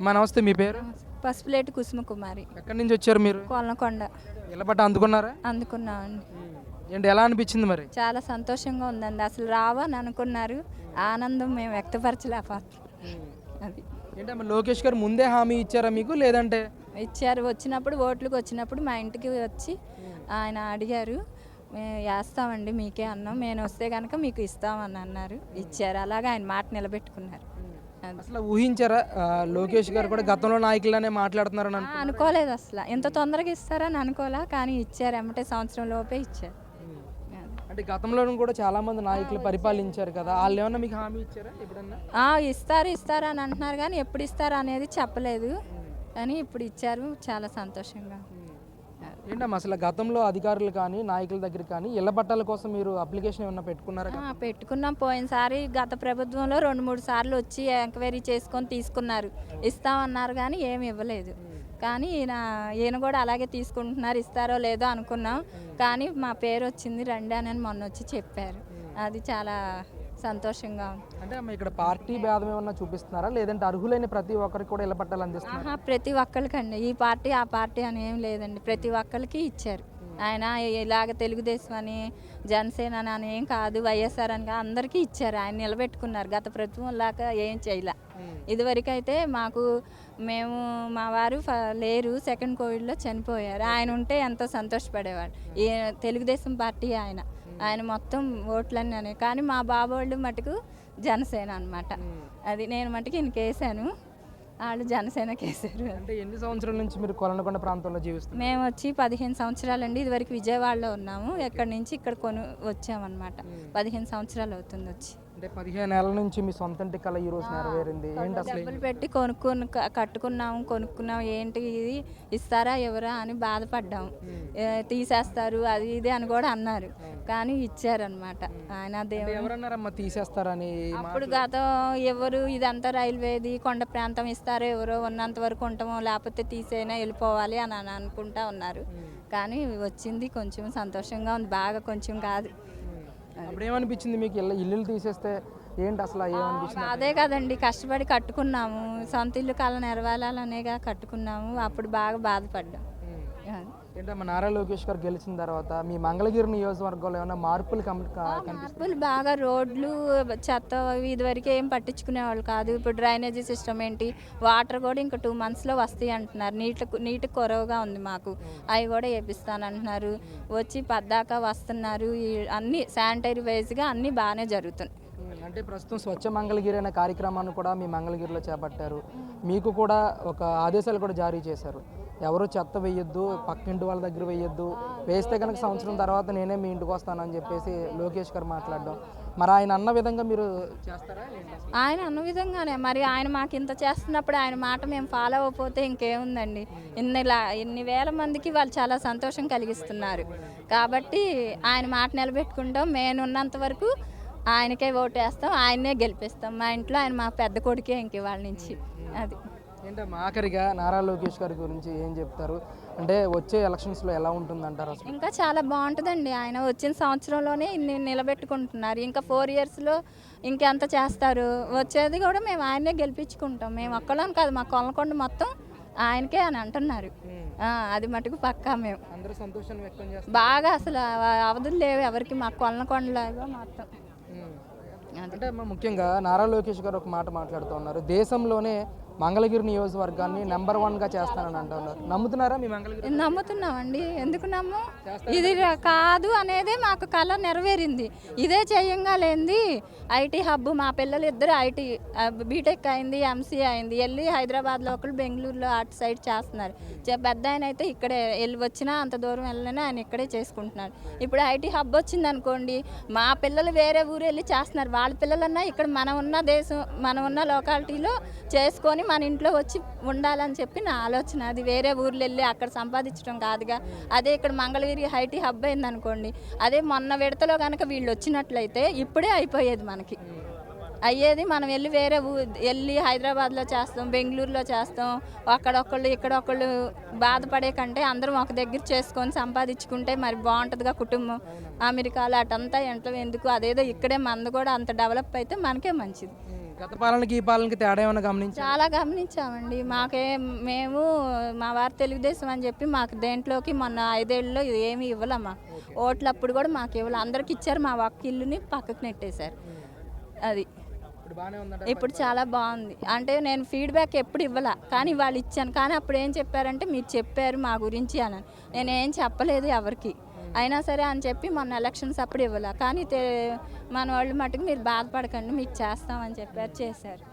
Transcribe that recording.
మా నమస్తే మీ పేరు? పసుపులేటి కుసుమ కుమారి ఎక్కడి నుంచి వచ్చారు మీరు? కొల్లకొండ ఇళ్ళపట్ట అందుకున్నారా? అందుకున్నామండి. ఏంటి ఎలా అనిపించింది మరి? చాలా సంతోషంగా ఉందండి. అసలు రావని అనుకున్నారు. ఆనందం మేము వ్యక్తపరచలేకపోతున్నాం. అది. ఏంటమ్మా లోకేష్ గారు ముందే హామీ ఇచ్చారా మీకు? లేదంటే? ఇచ్చారు. వచ్చినప్పుడు ఓట్లకు వచ్చినప్పుడు మా ఇంటికి వచ్చి ఆయన అడిగారు మేము వేస్తామండి మీకే అన్నాం. మేము వస్తే కనుక మీకు ఇస్తామని అన్నారు. ఇచ్చారు. అలాగే ఆయన మాట నిలబెట్టుకున్నారు. అసలు ఊహించారా? లోకేష్ గారు కూడా గతంలో నాయకులనే మాట్లాడుతున్నారని ఆ, అనుకోలేదు అసలు. ఇంత తొందరగా ఇస్తారని అనుకోలే కానీ ఇచ్చారు. ఎమ్మటే సంవత్సరం లోపే ఇచ్చారు. అంటే గతంలో కూడా చాలా మంది నాయకులు పరిపాలించారు కదా. వాళ్ళు ఏమన్నా మీకు హామీ ఇచ్చారా ఎప్పుడన్నా? ఆ, ఇస్తారు ఇస్తారు అని అంటున్నారు కానీ ఎప్పుడు ఇస్తారు అనేది చెప్పలేదు. కానీ ఇప్పుడు ఇచ్చారు. చాలా సంతోషంగా ఏంటమ్మా అసలు గతంలో అధికారులు కానీ నాయకుల దగ్గర కానీ ఇళ్ళ పట్టాల కోసం మీరు అప్లికేషన్ ఏమన్నా పెట్టుకున్నారా? పెట్టుకున్నాం. పోయినసారి గత ప్రభుత్వంలో రెండు మూడు సార్లు వచ్చి ఎంక్వైరీ చేసుకొని తీసుకున్నారు. ఇస్తామన్నారు కానీ ఏమి ఇవ్వలేదు. కానీ ఈయన ఈయన కూడా అలాగే తీసుకుంటున్నారు ఇస్తారో లేదో అనుకున్నాం. కానీ మా పేరు వచ్చింది రండి అని మొన్న వచ్చి చెప్పారు. అది చాలా సంతోషంగా ఉంది. అంటే అమ్మ ఇక్కడ పార్టీ భేదం ఏమన్నా చూపిస్తున్నారా? లేదంటే అర్హులైన ప్రతి ఒక్కరికి కూడా ఇళ్ళ పట్టాలు అందిస్తున్నారు? ఆహా ప్రతి ఒక్కరికండి ఈ పార్టీ ఆ పార్టీ అని ఏం లేదండి. ప్రతి ఒక్కరికి ఇచ్చారు. ఆయన ఇలాగ తెలుగుదేశం అని జనసేన అని ఏం కాదు. వైఎస్ఆర్ అని కాదు, అందరికీ ఇచ్చారు. ఆయన నిలబెట్టుకున్నారు. గత ప్రభుత్వం లాగా ఏం చేయలే. ఇదివరకు అయితే మాకు మేము మా వారు లేరు. సెకండ్ కోవిడ్లో చనిపోయారు. ఆయన ఉంటే ఎంతో సంతోషపడేవాడు. ఈ తెలుగుదేశం పార్టీ ఆయన. ఆయన మొత్తం ఓట్లన్నీ అని కానీ మా బాబోళ్ళు మటుకు జనసేన అన్నమాట. అది నేను మటుకు వేసాను వాళ్ళు జనసేనకి వేసారు అంటే ఎన్ని సంవత్సరాల నుంచి మీరు కొలనకొండ ప్రాంతంలో జీవిస్తున్నారు? మేము వచ్చి పదిహేను సంవత్సరాలండి. ఇదివరకు విజయవాడలో ఉన్నాము. ఎక్కడి నుంచి ఇక్కడ కొను వచ్చామన్నమాట. పదిహేను సంవత్సరాలు అవుతుంది వచ్చి. అంటే పదిహేను ఏళ్ళ నుంచి మీ సొంత ఇంటి కళ ఈ రోజు నెరవేరింది. ఏంటి అసలు? డబ్బులు పెట్టి కొనుక్కొని క- కట్టుకున్నాము కొనుక్కున్నాం. ఏంటి ఇది? ఇస్తారా ఎవరా అని బాధపడ్డాము ఏ, తీసేస్తారు అది ఇది అని కూడా అన్నారు. కానీ ఇచ్చారనమాట ఆయన దేవుడు ఎవరన్నారమ్మా తీసేస్తారని? అప్పుడు గతం ఎవరు ఇదంతా రైల్వేది కొండ ప్రాంతం ఇస్తారో ఎవరో ఉన్నంత వరకు ఉంటామో లేకపోతే తీసేనా వెళ్ళిపోవాలి అని అని అనుకుంటా ఉన్నారు. కానీ వచ్చింది కొంచెం సంతోషంగా ఉంది. బాగా కొంచెం కాదు. అప్పుడు ఏమనిపించింది మీకు? ఇల్లు ఇల్లులు తీసేస్తే ఏంటి అసలు ఏమనిపించింది అదే కదండి కష్టపడి కట్టుకున్నాము. సొంత ఇల్లు కళ నెరవేరాలనేగా కట్టుకున్నాము. అప్పుడు బాగా బాధపడ్డాం. ఏంటమ్మా నారా లోకేష్ గారు గెలిచిన తర్వాత మీ మంగళగిరి నియోజకవర్గంలో ఏమైనా మార్పులు మార్పులు బాగా రోడ్లు చెత్త అవి ఇదివరకు ఏం పట్టించుకునేవాళ్ళు కాదు. ఇప్పుడు డ్రైనేజీ సిస్టమ్ ఏంటి? వాటర్ కూడా ఇంకా టూ మంత్స్లో వస్తాయి అంటున్నారు. నీటి నీటి కొరవగా ఉంది మాకు. అవి కూడా వేపిస్తానంటున్నారు వచ్చి పద్దాక వస్తున్నారు. ఈ అన్ని శానిటరీ వైజ్గా అన్నీ బాగానే జరుగుతున్నాయి. అంటే ప్రస్తుతం స్వచ్ఛ మంగళగిరి అనే కార్యక్రమాన్ని కూడా మీ మంగళగిరిలో చేపట్టారు. మీకు కూడా ఒక ఆదేశాలు కూడా జారీ చేశారు. ఎవరు చెత్త వేయొద్దు పక్కింటి వాళ్ళ దగ్గర వేయొద్దు. వేస్తే కనుక సంవత్సరం తర్వాత నేనే మీ ఇంటికి వస్తానని చెప్పేసి లోకేష్ గారు మాట్లాడడం. మరి ఆయన అన్న విధంగా మీరు చేస్తారా ఆయన అన్న విధంగానే. మరి ఆయన మాకు ఇంత చేస్తున్నప్పుడు ఆయన మాట మేము ఫాలో అవ్వకపోతే ఇంకేముందండి? ఇన్ని ఇన్ని వేల మందికి వాళ్ళు చాలా సంతోషం కలిగిస్తున్నారు. కాబట్టి ఆయన మాట నిలబెట్టుకుంటాం. మేనున్నంత వరకు ఆయనకే ఓటు వేస్తాం ఆయన్నే గెలిపిస్తాం. మా ఇంట్లో ఆయన మా పెద్ద కొడుకే ఇంక వాళ్ళ నుంచి. అది. ఏంటమ్మా ఆఖరిగా నారా లోకేష్ గారి గురించి ఏం చెప్తారు? అంటే వచ్చే ఎలక్షన్స్లో ఎలా ఉంటుందంటారు అసలు? ఇంకా చాలా బాగుంటుందండి. ఆయన వచ్చిన సంవత్సరంలోనే ఇన్ని నిలబెట్టుకుంటున్నారు. ఇంకా ఫోర్ ఇయర్స్లో ఇంకెంత చేస్తారు? వచ్చేది కూడా మేము ఆయన్నే గెలిపించుకుంటాం. మేము ఒక్కళ్ళం కాదు. మా కొలకొండ మొత్తం ఆయనకే అని అంటున్నారు. అది మటుకు పక్కా మేము. అందరూ సంతోషాన్ని వ్యక్తం చేస్తారు. బాగా అసలు అవ- అవధులు లేవు ఎవరికి మా కొలకొండలాగా మొత్తం అంటే ముఖ్యంగా నారా లోకేష్ గారు ఒక మాట మాట్లాడుతూ ఉన్నారు. దేశంలోనే మంగళగిరి నియోజకవర్గాన్ని నెంబర్ వన్గా చేస్తానని అంటూ ఉన్నారు నమ్ముతున్నారా మీ మంగళగిరి నమ్ముతున్నామండి. ఎందుకు నమ్ము? ఇది కాదు అనేదే మాకు కళ నెరవేరింది. ఇదే చేయంగా లేనిది ఐటీ హబ్ మా పిల్లలు ఇద్దరు ఐటీ బీటెక్ అయింది ఎంసీ అయింది. వెళ్ళి హైదరాబాద్లో ఒకరు బెంగళూరులో అటు సైడ్ చేస్తున్నారు. పెద్ద ఆయన అయితే ఇక్కడే వెళ్ళి వచ్చినా అంత దూరం వెళ్ళినా ఆయన ఇక్కడే చేసుకుంటున్నారు ఇప్పుడు ఐటీ హబ్ వచ్చింది అనుకోండి మా పిల్లలు వేరే ఊరు వెళ్ళి చేస్తున్నారు. వాళ్ళ పిల్లలన్నా ఇక్కడ మనం ఉన్న దేశం మనం ఉన్న లొకాలిటీలో చేసుకొని మన ఇంట్లో వచ్చి ఉండాలని చెప్పి నా ఆలోచన. అది వేరే ఊర్లో వెళ్ళి అక్కడ సంపాదించడం కాదుగా. అదే ఇక్కడ మంగళగిరి హైటీ హబ్ అయింది అనుకోండి అదే మొన్న విడతలో కనుక వీళ్ళు వచ్చినట్లయితే ఇప్పుడే అయిపోయేది మనకి. అయ్యేది మనం వెళ్ళి వేరే ఊ వెళ్ళి హైదరాబాద్లో చేస్తాం బెంగళూరులో చేస్తాం. అక్కడొక్కళ్ళు ఇక్కడొక్కళ్ళు బాధపడే కంటే అందరం ఒక దగ్గర చేసుకొని సంపాదించుకుంటే మరి బాగుంటుందిగా కుటుంబం. అమెరికాలో అటంతా ఎంట్లో ఎందుకు? అదేదో ఇక్కడే మంది కూడా అంత డెవలప్ అయితే మనకే మంచిది. గత పాలనకి ఈ పాలనకి తేడా ఏమైనా గమనించారు? చాలా గమనించామండి. మాకే మేము మా వారు తెలుగుదేశం అని చెప్పి మాకు దేంట్లోకి మొన్న ఐదేళ్ళలో ఏమి ఇవ్వలమ్మా. ఓట్లప్పుడు కూడా మాకు ఇవ్వలే. అందరికి ఇచ్చారు మా ఒక్క ఇల్లుని పక్కకు నెట్టేశారు. అది. ఇప్పుడు చాలా బాగుంది. అంటే నేను ఫీడ్బ్యాక్ ఎప్పుడు ఇవ్వాల. కానీ వాళ్ళు ఇచ్చాను. కానీ అప్పుడు ఏం చెప్పారంటే మీరు చెప్పారు మా గురించి అని నేను ఏం చెప్పలేదు ఎవరికి. అయినా సరే అని చెప్పి మొన్న ఎలక్షన్స్ అప్పుడు ఇవ్వాల. కానీ మన వాళ్ళు మటుకు మీరు బాధపడకండి మీకు చేస్తామని చెప్పారు చేశారు.